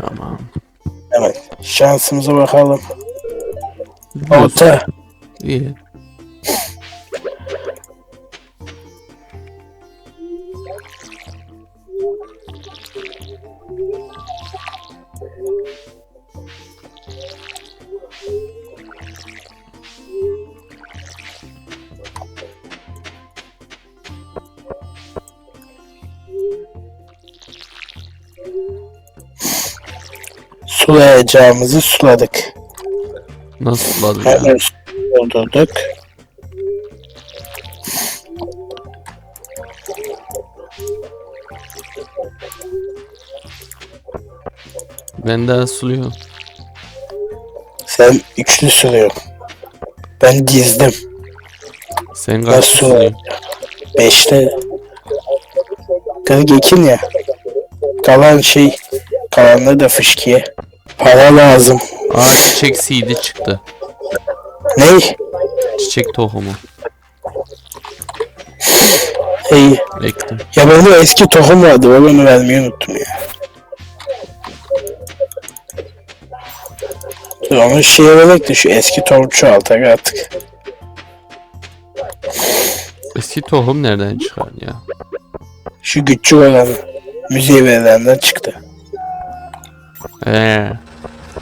Tamam. Evet. Şansımıza bakalım. Orta. İyi. Sulayacağımızı suladık. Nasıl suladı ya? Hemen doldurduk. Ben daha suluyorum. Sen üçlü suluyorsun. Ben dizdim. Sen kaç su suluyorsun? Beşte. Kırık ekin ya. Kalan şey. Kalanları da fışkiye. Para lazım. Aa çiçek seedi çıktı. Ney? Çiçek tohumu. İyi. Ektim. Ya benim eski tohum vardı. Ben onu vermeyi unuttum ya. Dur onu şeye vererek de şu eski tohum çoğaltak artık. Eski tohum nereden çıkar ya? Şu küçük olan müziğe verilenden çıktı. Eee.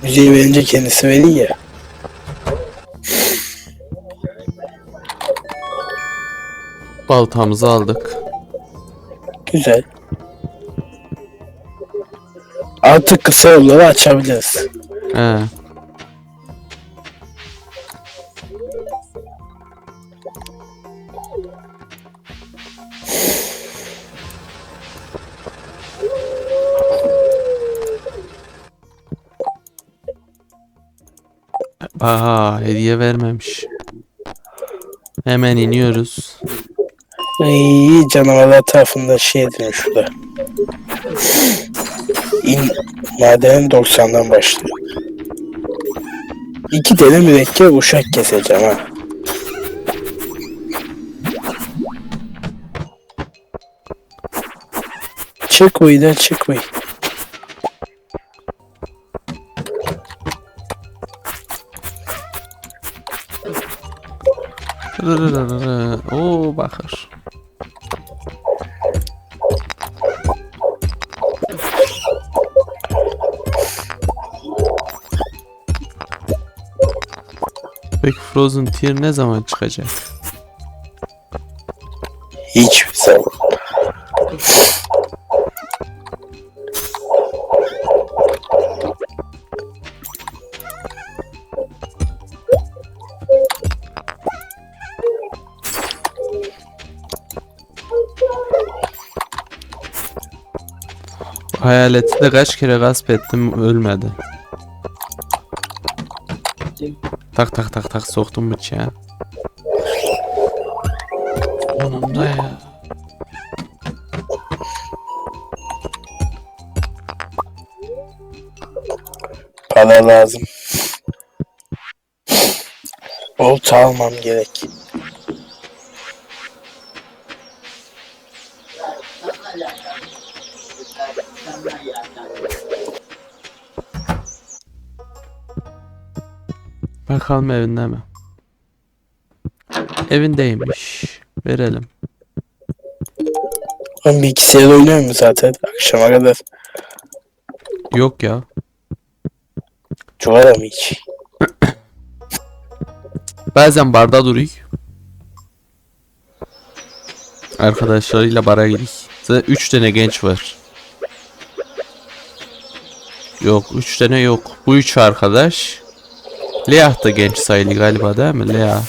Müziğe verince kendisi veriyor ya. Baltamızı aldık. Güzel. Artık kısa yolları açabiliriz. He. Hediye vermemiş. Hemen iniyoruz. İyi canavarlar tarafında şey edin şurada. İn madenin 90'dan başlıyor. İki tane mürekkep uşak keseceğim ha. Çık uydan çık uy. Frozen Tier ne zaman çıkacak? Hiç zaman. Hayaleti de kaç kere gasp ettim ölmedi. Tak tak tak tak soktum bıçağı. Onun da ya. Para lazım. Olta almam gerek. Bakalım evinde mi? Evindeymiş. Verelim. Ben bilgisayar oynuyorum zaten akşama kadar. Yok ya. Çuvara mı hiç? Bazen barda duruyor. Arkadaşlarıyla bara gidik. Zaten 3 tane genç var. Yok 3 tane yok. Bu 3 arkadaş. Leah da genç sayılı galiba değil mi? Leah.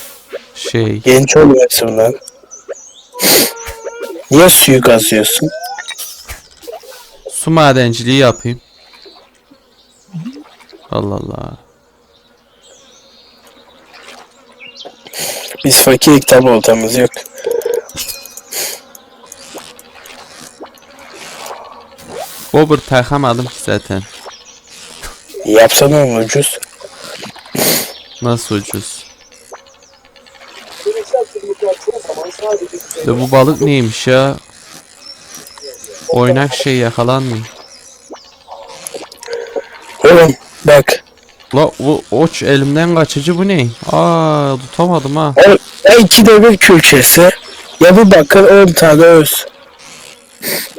Şey. Genç oluyorsun lan. Niye suyu kazıyorsun? Su madenciliği yapayım. Allah Allah. Biz fakir kitap oltamız yok. Bobber takamadım ki zaten. Yapsana onu ucuz. Nasıl ucuz? De bu balık neymiş ya? Oynak şey yakalanmıyor. Oğlum bak. La bu oç elimden kaçıcı bu ne? Aa tutamadım ha. Oğlum, ya iki demir külçesi. Ya bir bakır 10 tane öz.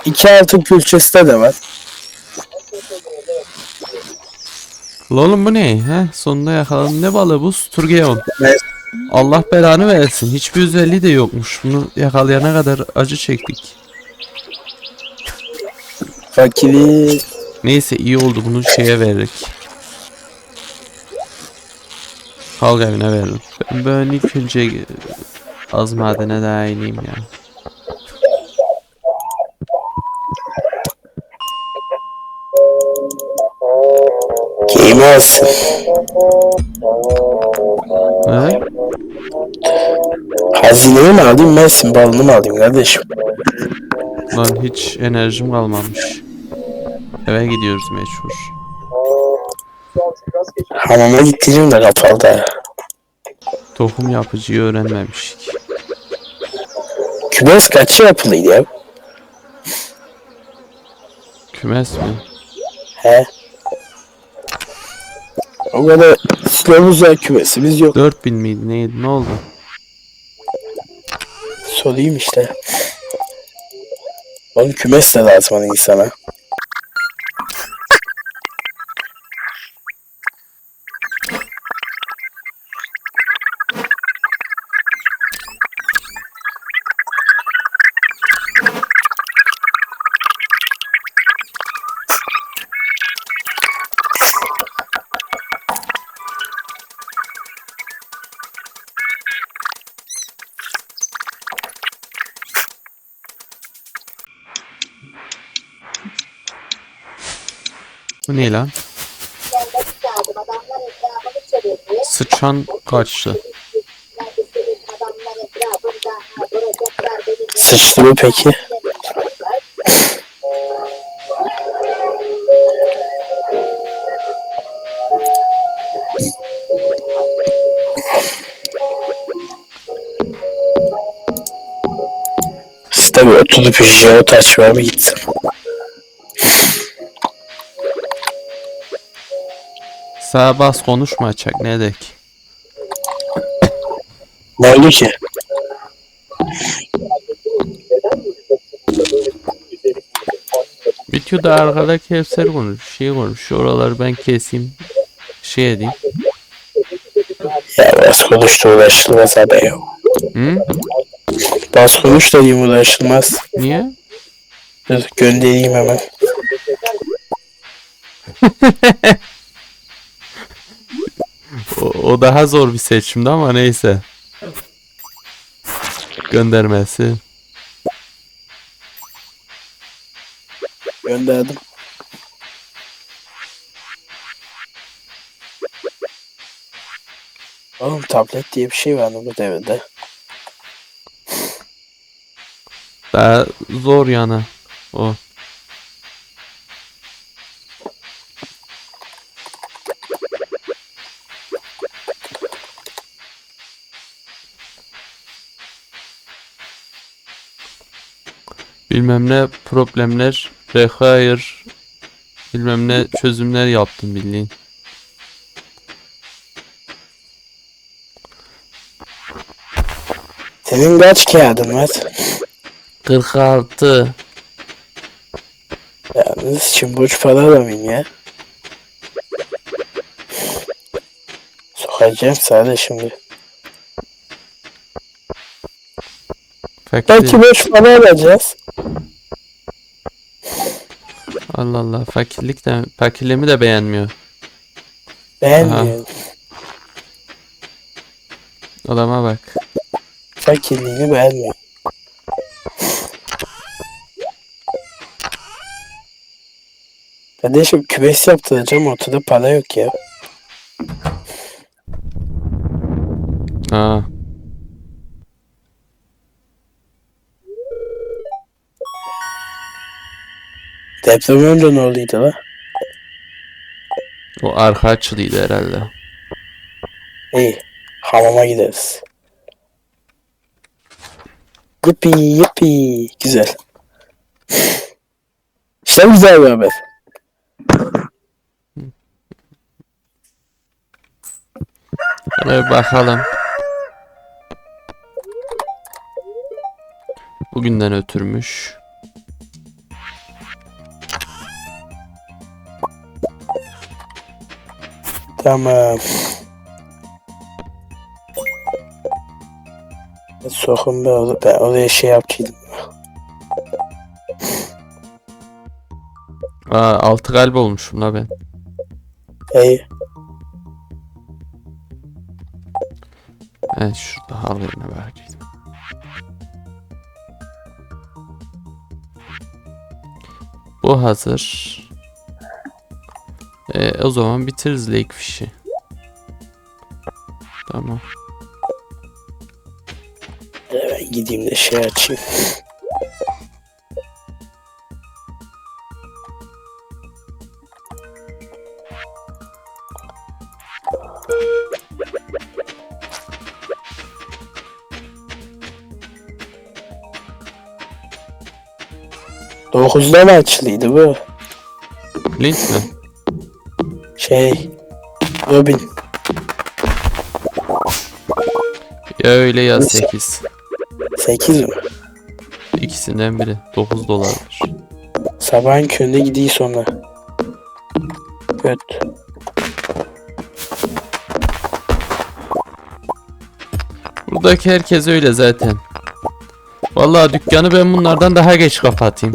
İki altın külçesi de, de var. La oğlum bu ne? He sonunda yakaladım. Ne balığı bu? Sturgeon. Allah belanı versin. Hiçbir özelliği de yokmuş. Bunu yakalayana kadar acı çektik. Fakiri. Neyse iyi oldu bunu şeye verdik. Halk evine veririm. Ben böyle ilk önce az madene daha ineyim ya. Giymez. Ne? Hazineyi mi alayım Mersin balını mı alayım kardeşim? Lan hiç enerjim kalmamış. Eve gidiyoruz mecbur. Hamama gittiğim de kapalı. Tohum yapıcıyı öğrenmemiştik. Kümes kaçı yapılıydı ya? Kümes mi? He. O kadar silahımız var kümesimiz yok. 4000 miydi neydi ne oldu? Sorayım işte. Oğlum kümes de lazım hani insana. Ne lan? Sıçan kaçtı. Sıçtı mı peki? Siz tabi oturup jeot açmaya mı gitsin? Sağa bas konuşma açak ne dek. Ne oldu ki? Videoda arkada Kevser konuş, şey konuş. Oraları ben keseyim. Şey edeyim. Ya biraz konuştu uğraşılmaz abi ya. Hı? Bas konuş da diyeyim uğraşılmaz. Niye? Dur göndereyim hemen. O, o daha zor bir seçimdi ama neyse. Göndermesi. Gönderdim. Oğlum tablet diye bir şey var mı bu devirde? Daha zor yana. O. Bilmem ne problemler, rehair, bilmem ne çözümler yaptım bildiğin. Senin kaç kağıdın var? 46. Yalnız için borç para alamayayım ya. Sokacağım sadece şimdi. Fakir. Belki borç para alacağız. Allah Allah fakirlik de fakirliğimi de beğenmiyor. Beğenmiyorum. Adama bak. Fakirliğini beğenmiyorum. Kardeşim kümes yaptıracağım ortada para yok ya. Ha. Deprem önce ne olduydu la? O arka açılıydı herhalde. İyi. Hamama gideriz. Yuppi yuppi. Güzel. İşte güzel bir haber. Hadi bakalım. Bugünden ötürmüş. Tamam. Sokun be oğlum. Ben oraya şey yaptıydım. Aa, altı kalp olmuşum la ben. İyi. Evet şurada halıya bakayım. Bu hazır. Ee, o zaman bitiririz Lakefish'i. Tamam. Ben gideyim de şey açayım. Dokuzda mı açılıydı bu? Link mi? Şey... Robin. Ya öyle ya 8. Sekiz mi? İkisinden biri. 9 dolardır. Sabahın köründe gidiyor sonra. Göt. Buradaki herkes öyle zaten. Vallahi dükkanı ben bunlardan daha geç kapatayım.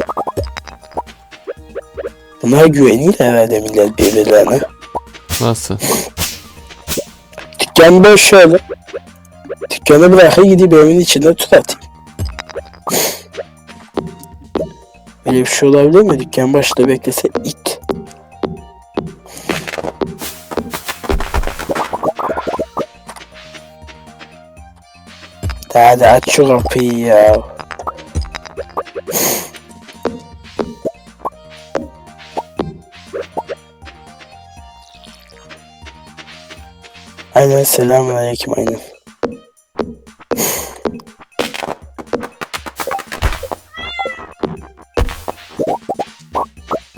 Bunlar güveniyor herhalde millet birbirlerine. Nasıl? Dükkan boş şöyle. Dükkanı bırakır gidip evin içinde tut. Öyle bir şey olabilir mi? Dükkan başında beklese it. Hadi aç şu kapıyı ya. Aynen selamun aleyküm aynen.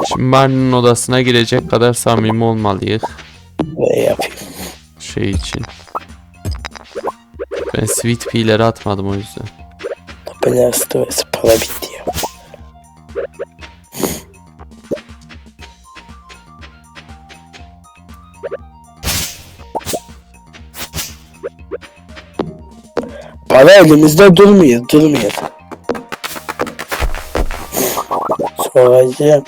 Şimdi Marnie'nin odasına girecek kadar samimi olmalıyız. Ve yapayım. Şey için. Ben Sweet Pea'leri atmadım o yüzden. Biraz da para bitti Para elimizde durmuyor, durmuyor. Soracağım.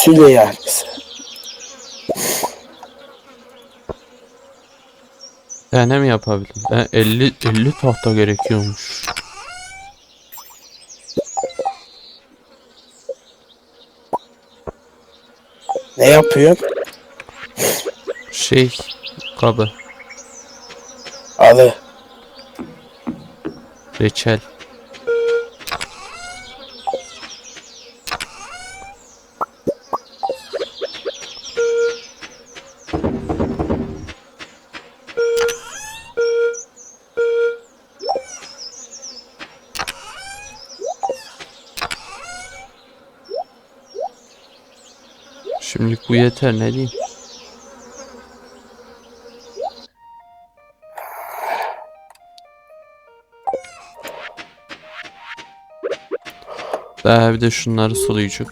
Fasulye yargısı. Tane mi yapabildim? He, 50 50 tahta gerekiyormuş. Ne yapıyorsun? Şey kabı, Alı. reçel. Bu yeter ne diyeyim. Daha bir de şunları sulayacak.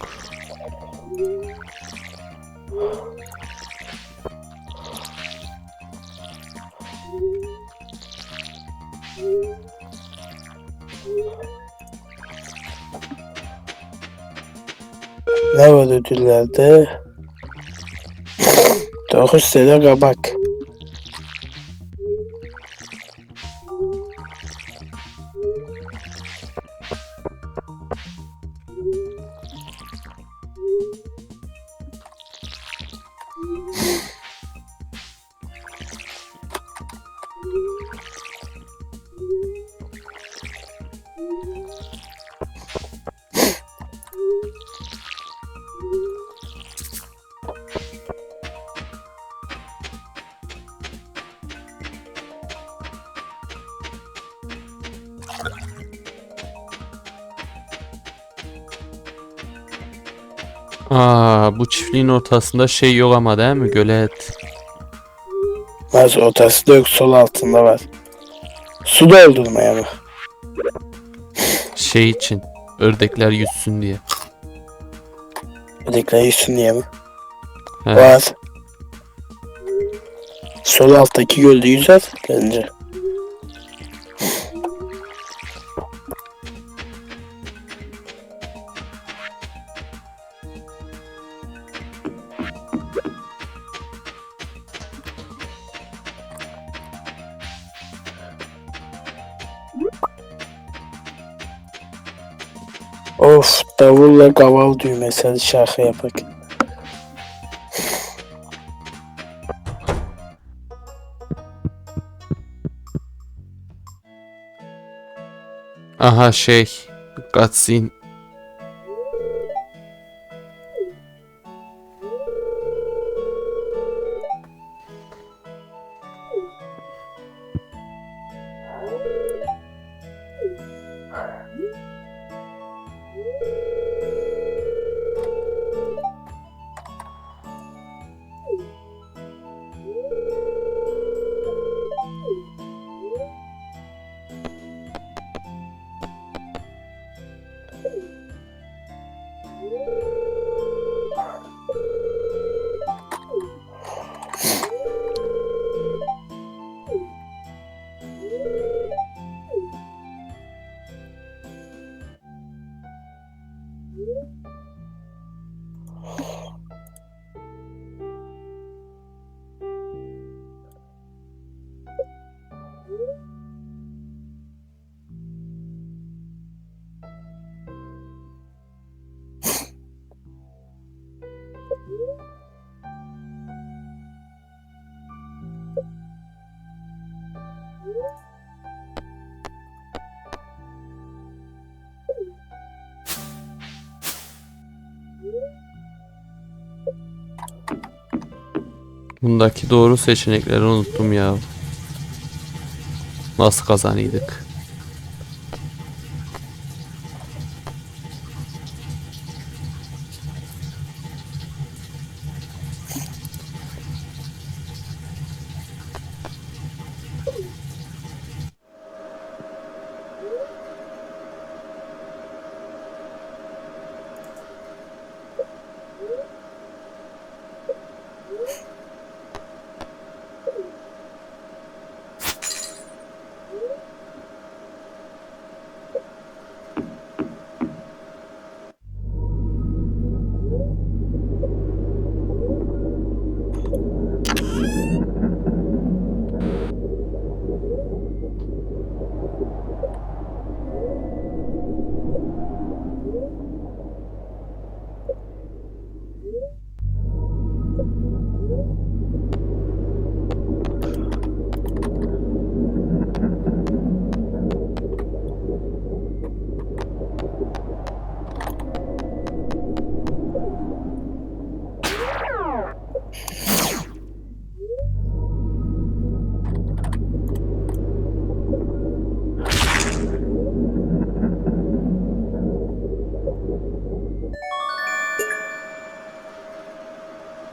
Var ödüllerde? Dokuz sene kabak. Aa, bu çiftliğin ortasında şey yok ama değil mi? Gölet. Nasıl ortası da yok sol altında var. Su doldurmaya mı? Şey için. Ördekler yüzsün diye. Ödekler yüzsün diye mi? He. Var. Sol alttaki gölde yüzer bence. Davulla kaval düğmesi hadi şarkı yapak. Aha şey. Cutscene. you. Bundaki doğru seçenekleri unuttum ya. Nasıl kazanıyorduk?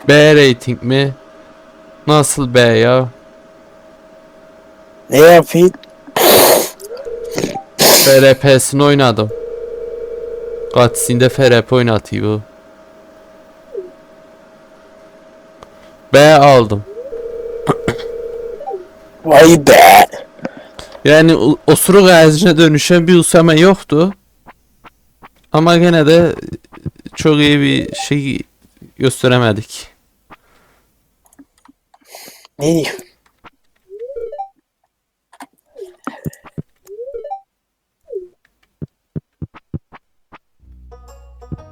B rating mi? Nasıl B ya? Ne yapayım? FRP'sini oynadım. Cutscene'de FRP oynatıyor bu. B aldım. Vay be. Yani osuruk ağacına dönüşen bir Usame yoktu. Ama gene de çok iyi bir şey gösteremedik. Ne diyeyim?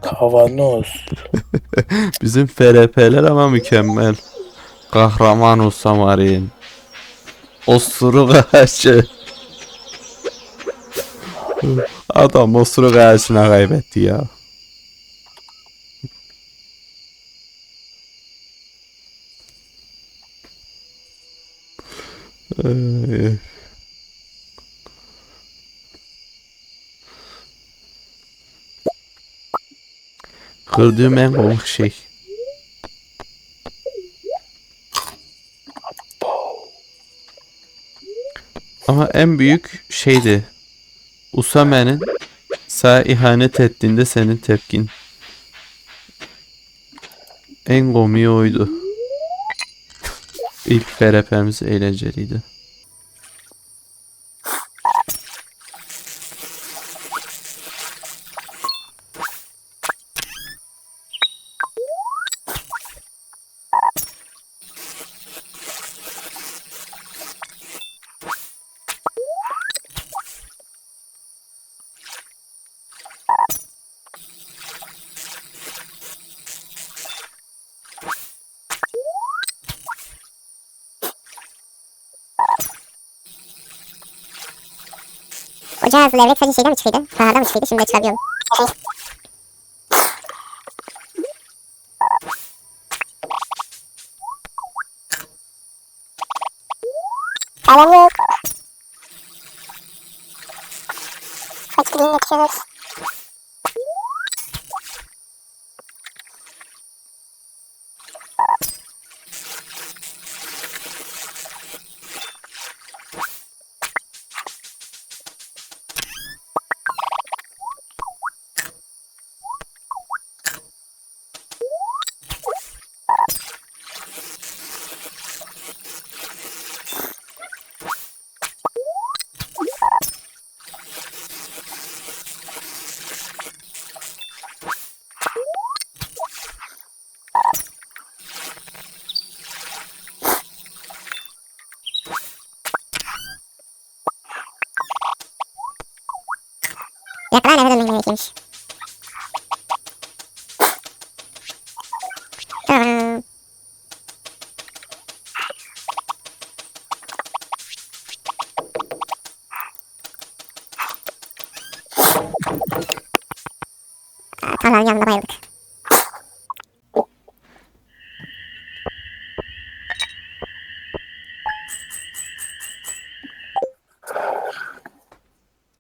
Kavanoz. Bizim FRP'ler ama mükemmel. Kahraman Usamarin. Osuruk ağacı. Adam osuruk ağacına kaybetti ya. Ay. Gördüğüm en komik şey. Ama en büyük şeydi. Usame'nin sana ihanet ettiğinde senin tepkin. En komiği oydu. İlk FRP'miz eğlenceliydi. Ocağa hızlı levrek sadece şeyden mi çıkıydı? Pahalı mı çıkıydı? Şimdi de çıkabiliyorum. Param yok. Kaç bin